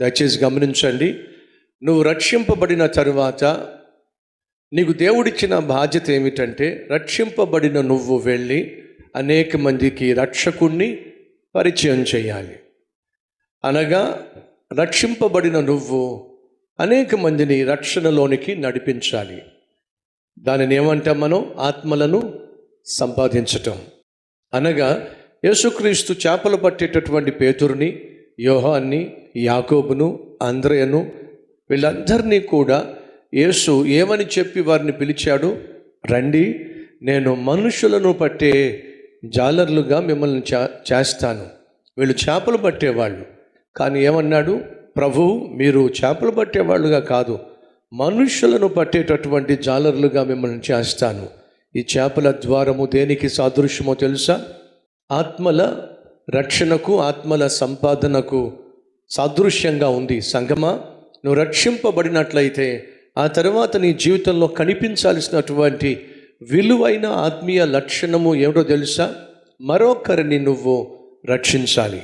దయచేసి గమనించండి. నువ్వు రక్షింపబడిన తరువాత నీకు దేవుడిచ్చిన బాధ్యత ఏమిటంటే రక్షింపబడిన నువ్వు వెళ్ళి అనేక మందికి రక్షకుణ్ణి పరిచయం చేయాలి. అనగా రక్షింపబడిన నువ్వు అనేక మందిని రక్షణలోనికి నడిపించాలి. దానిని ఏమంటాం మనం? ఆత్మలను సంపాదించటం. అనగా యేసుక్రీస్తు చేపలు పట్టేటటువంటి పేతురుని యోహాన్ని యాకోబును అంద్రయను వీళ్ళందరినీ కూడా యేసు ఏమని చెప్పి వారిని పిలిచాడు? రండి నేను మనుషులను పట్టే జాలర్లుగా మిమ్మల్ని చే చేస్తాను. వీళ్ళు చేపలు పట్టేవాళ్ళు. కానీ ఏమన్నాడు? ప్రభు మీరు చేపలు పట్టేవాళ్ళుగా కాదు మనుషులను పట్టేటటువంటి జాలర్లుగా మిమ్మల్ని చేస్తాను. ఈ చేపల ద్వారము దేనికి సాదృశ్యమో తెలుసా? ఆత్మల రక్షణకు ఆత్మల సంపాదనకు సాదృశ్యంగా ఉంది సంగమా. నువ్వు రక్షింపబడినట్లయితే ఆ తర్వాత నీ జీవితంలో కనిపించాల్సినటువంటి విలువైన ఆత్మీయ లక్షణము ఏమిటో తెలుసా? మరొకరిని నువ్వు రక్షించాలి.